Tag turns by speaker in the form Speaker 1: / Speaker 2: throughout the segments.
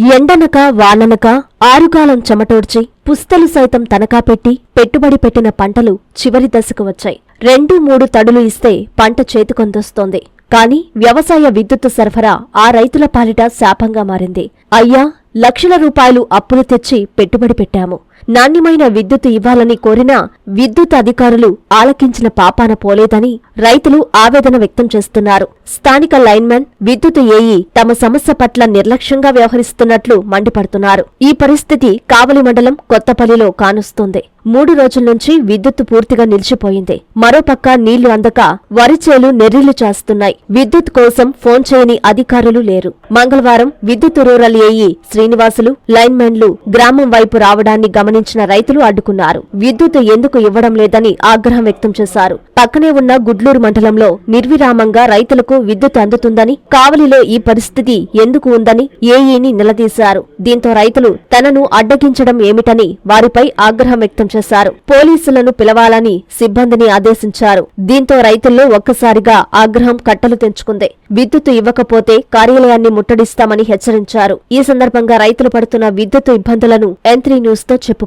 Speaker 1: ఎండనక వాననక ఆరుగాలం చెమటోడ్చి పుస్తలు సైతం తనఖా పెట్టి పెట్టుబడి పెట్టిన పంటలు చివరి దశకు వచ్చాయి. రెండు మూడు తడులు ఇస్తే పంట చేతికొందొస్తోంది. కాని వ్యవసాయ విద్యుత్తు సరఫరా ఆ రైతుల పాలిట శాపంగా మారింది. అయ్యా లక్షల రూపాయలు అప్పులు తెచ్చి పెట్టుబడి పెట్టాము. నాణ్యమైన విద్యుత్ ఇవ్వాలని కోరినా విద్యుత్ అధికారులు ఆలకించిన పాపాన పోలేదని రైతులు ఆవేదన వ్యక్తం చేస్తున్నారు. స్థానిక లైన్మెన్ విద్యుత్ ఏఈ తమ సమస్య పట్ల నిర్లక్ష్యంగా వ్యవహరిస్తున్నట్లు మండిపడుతున్నారు. ఈ పరిస్థితి కావలి మండలం కొత్తపల్లిలో కానుస్తుంది. మూడు రోజుల నుంచి విద్యుత్ పూర్తిగా నిలిచిపోయింది. మరోపక్క నీళ్ళు అందక వరిచేలు నెర్రిళ్ళు చేస్తున్నాయి. విద్యుత్ కోసం ఫోన్ చేయని అధికారులు లేరు. మంగళవారం విద్యుత్ రూరల్ ఏఈ శ్రీనివాసులు లైన్మెన్లు గ్రామం వైపు రావడాన్ని గమనించిన రైతులు అడ్డుకున్నారు. విద్యుత్ ఎందుకు ఇవ్వడం లేదని ఆగ్రహం వ్యక్తం చేశారు. పక్కనే ఉన్న గుడ్లూరు మండలంలో నిర్విరామంగా రైతులకు విద్యుత్ అందుతుందని కావలిలో ఈ పరిస్థితి ఎందుకు ఉందని ఏఈని నిలదీశారు. దీంతో రైతులు తనను అడ్డగించడం ఏమిటని వారిపై ఆగ్రహం వ్యక్తం చేశారు. పోలీసులను పిలవాలని సిబ్బందిని ఆదేశించారు. దీంతో రైతుల్లో ఒక్కసారిగా ఆగ్రహం కట్టలు తెంచుకుంది. విద్యుత్ ఇవ్వకపోతే కార్యాలయాన్ని ముట్టడిస్తామని హెచ్చరించారు. ఈ సందర్భంగా రైతులు పడుతున్న విద్యుత్ ఇబ్బందులను ఎంత్రీ
Speaker 2: న్యూస్తో చెప్పారు.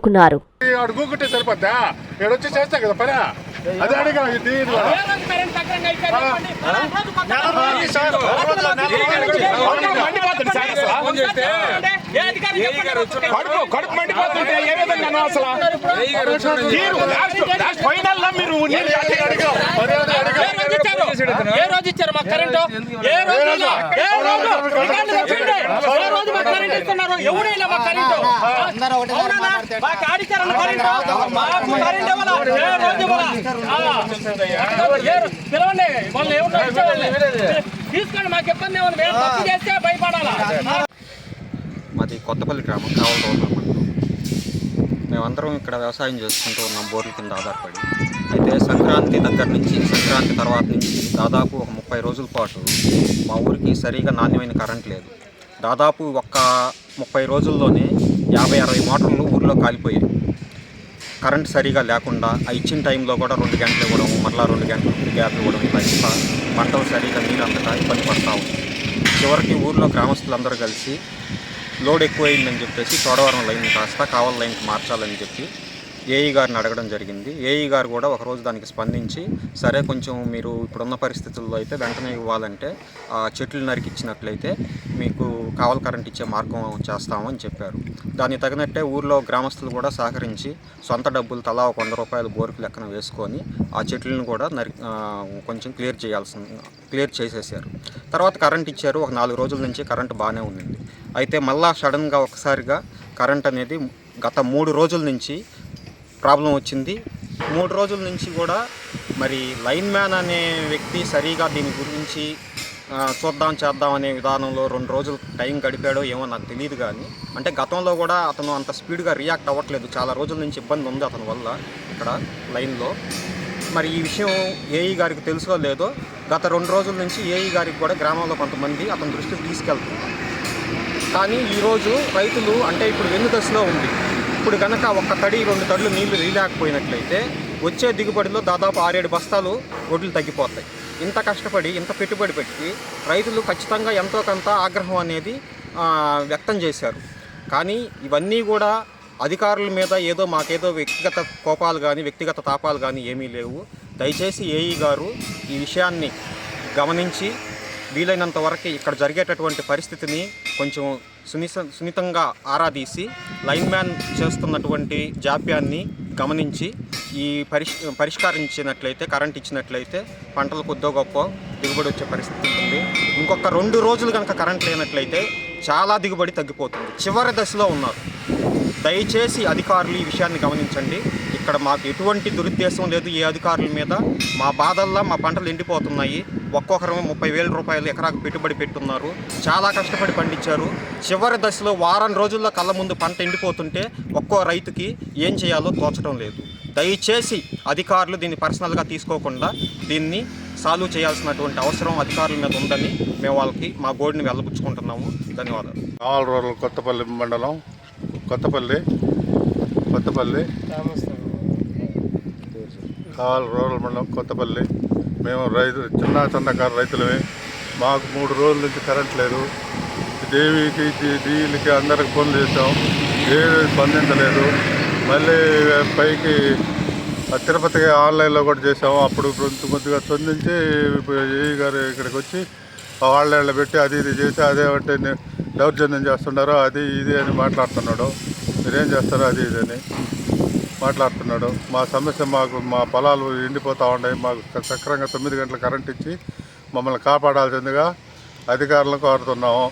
Speaker 2: మండిపోతుంటే ఏ
Speaker 3: రోజు ఇచ్చారు? మాకు కరెంటు? ఏ రోజు? ఏ రోజు రికార్డులు తెచ్చండి. ఏ రోజు మాకు కరెంట్ ఇస్తున్నారు ఎవరు ఇలా మాకు కరెంటు ఆడిచ్చారన్న కరెంటు మాకు కరెంట్ ఇవ్వాలా ఏ రోజు ఇవ్వాలా పిలవండి వాళ్ళు ఎవరు ఇచ్చేవాళ్ళని తీసుకోండి మాకు ఇబ్బంది ఏమన్నా మేము తప్పు చేస్తే భయపడాలా
Speaker 4: మాది కొత్తపల్లి గ్రామం కావల మేమందరం ఇక్కడ వ్యవసాయం చేసుకుంటూ ఉన్నాం బోర్ల కింద ఆధారపడి అయితే సంక్రాంతి దగ్గర నుంచి సంక్రాంతి తర్వాత నుంచి దాదాపు ఒక ముప్పై రోజుల పాటు మా ఊరికి సరిగా నాణ్యమైన కరెంట్ లేదు దాదాపు ఒక్క ముప్పై రోజుల్లోనే యాభై అరవై మోటార్లు ఊర్లో కాలిపోయాయి. కరెంట్ సరిగా లేకుండా ఆ ఇచ్చిన టైంలో కూడా రెండు గంటలు ఇవ్వడం మరలా రెండు గంటలు గ్యాప్ ఇవ్వడం ఇలా పంటలు సరిగా నీరు అందక ఇబ్బంది పడతా ఉంది. చివరికి ఊర్లో గ్రామస్తులందరూ కలిసి లోడ్ ఎక్కువైందని చెప్పేసి చోడవరం లైన్ కాస్త కావల లైన్కి మార్చాలని చెప్పి ఏఈ గారిని అడగడం జరిగింది. ఏఈ గారు కూడా ఒకరోజు దానికి స్పందించి సరే కొంచెం మీరు ఇప్పుడున్న పరిస్థితుల్లో అయితే వెంటనే ఇవ్వాలంటే ఆ చెట్లు నరికిచ్చినట్లయితే మీకు కావల కరెంట్ ఇచ్చే మార్గం చేస్తాము అని చెప్పారు. దానికి తగినట్టే ఊర్లో గ్రామస్తులు కూడా సహకరించి సొంత డబ్బులు తలా ఒక వంద రూపాయలు బోరుకు లెక్కన వేసుకొని ఆ చెట్లను కూడా నరి కొంచెం క్లియర్ చేయాల్సింది క్లియర్ చేసేసారు. తర్వాత కరెంట్ ఇచ్చారు. ఒక నాలుగు రోజుల నుంచి కరెంట్ బాగానే ఉండింది అయితే మళ్ళా సడన్గా ఒకసారిగా కరెంట్ అనేది గత మూడు రోజుల నుంచి ప్రాబ్లం వచ్చింది. మూడు రోజుల నుంచి కూడా మరి లైన్ మ్యాన్ అనే వ్యక్తి సరిగా దీని గురించి చూద్దాం చేద్దాం అనే విధానంలో రెండు రోజులు టైం గడిపాడో ఏమో నాకు తెలియదు కానీ అంటే గతంలో కూడా అతను అంత స్పీడ్గా రియాక్ట్ అవ్వట్లేదు. చాలా రోజుల నుంచి ఇబ్బంది ఉంది అతని వల్ల ఇక్కడ లైన్లో. మరి ఈ విషయం ఏఈ గారికి తెలుసో లేదో గత రెండు రోజుల నుంచి ఏఈ గారికి కూడా గ్రామంలో కొంతమంది అతని దృష్టికి తీసుకెళ్తున్నారు. కానీ ఈరోజు రైతులు అంటే ఇప్పుడు వెన్ను దశలో ఉంది? ఇప్పుడు కనుక ఒక తడి రెండు తడులు నీళ్ళు వీలేకపోయినట్లయితే వచ్చే దిగుబడిలో దాదాపు ఆరేడు బస్తాలు ఒడ్లు తగ్గిపోతాయి. ఇంత కష్టపడి ఇంత పెట్టుబడి పెట్టి రైతులు ఖచ్చితంగా ఎంతో కొంత ఆగ్రహం అనేది వ్యక్తం చేశారు. కానీ ఇవన్నీ కూడా అధికారుల మీద ఏదో మాకేదో వ్యక్తిగత కోపాలు కానీ వ్యక్తిగత తాపాలు కానీ ఏమీ లేవు. దయచేసి ఏఈ గారు ఈ విషయాన్ని గమనించి వీలైనంత వరకు ఇక్కడ జరిగేటటువంటి పరిస్థితిని కొంచెం సునిశ సున్నితంగా ఆరాదీసి లైన్ మ్యాన్ చేస్తున్నటువంటి జాప్యాన్ని గమనించి ఈ పరిష్ పరిష్కరించినట్లయితే కరెంట్ ఇచ్చినట్లయితే పంటలు కొద్దో గొప్ప దిగుబడి వచ్చే పరిస్థితి ఉంటుంది. ఇంకొక రెండు రోజులు కనుక కరెంట్ లేనట్లయితే చాలా దిగుబడి తగ్గిపోతుంది. చివరి దశలో ఉన్నారు. దయచేసి అధికారులు ఈ విషయాన్ని గమనించండి. ఇక్కడ మాకు ఎటువంటి దురుద్దేశం లేదు. ఏ అధికారుల మీద మా బాధల్లో మా పంటలు ఎండిపోతున్నాయి. ఒక్కొక్కరు ముప్పై వేల రూపాయలు ఎకరాకు పెట్టుబడి పెట్టున్నారు. చాలా కష్టపడి పండించారు. చివరి దశలో వారం రోజుల్లో కళ్ళ ముందు పంట ఎండిపోతుంటే ఒక్కో రైతుకి ఏం చేయాలో తోచడం లేదు. దయచేసి అధికారులు దీన్ని పర్సనల్గా తీసుకోకుండా దీన్ని సాల్వ్ చేయాల్సినటువంటి అవసరం అధికారుల మీద ఉందని మేము వాళ్ళకి మా బోర్డుని వెళ్ళబుచ్చుకుంటున్నాము. ధన్యవాదాలు.
Speaker 2: రూరల్ కొత్తపల్లి మండలం కొత్తపల్లి కొత్తపల్లి. కావాలి రూరల్ మండలం కొత్తపల్లి. మేము రైతు చిన్న చిన్నకారు రైతులమే. మాకు మూడు రోజుల నుంచి కరెంట్ లేదు.
Speaker 5: దేవికి డీలకి అందరికి ఫోన్లు చేసాం ఏది స్పందించలేదు మళ్ళీ పైకి తిరుపతికి ఆన్లైన్లో కూడా చేసాము అప్పుడు కొంచెం కొద్దిగా స్పందించి ఏ గారు ఇక్కడికి వచ్చి ఆన్లైన్లో పెట్టి అది ఇది చేసి అదే అంటే దౌర్జన్యం చేస్తున్నారు అది ఇది అని మాట్లాడుతున్నాడు. మీరేం చేస్తారో అది ఇది అని. మాట్లాడుతున్నాడు. మా సమస్య మాకు మా పొలాలు ఎండిపోతూ ఉన్నాయి. మాకు సక్రంగా తొమ్మిది గంటల కరెంట్ ఇచ్చి మమ్మల్ని కాపాడాల్సిందిగా అధికారులను కోరుతున్నాము.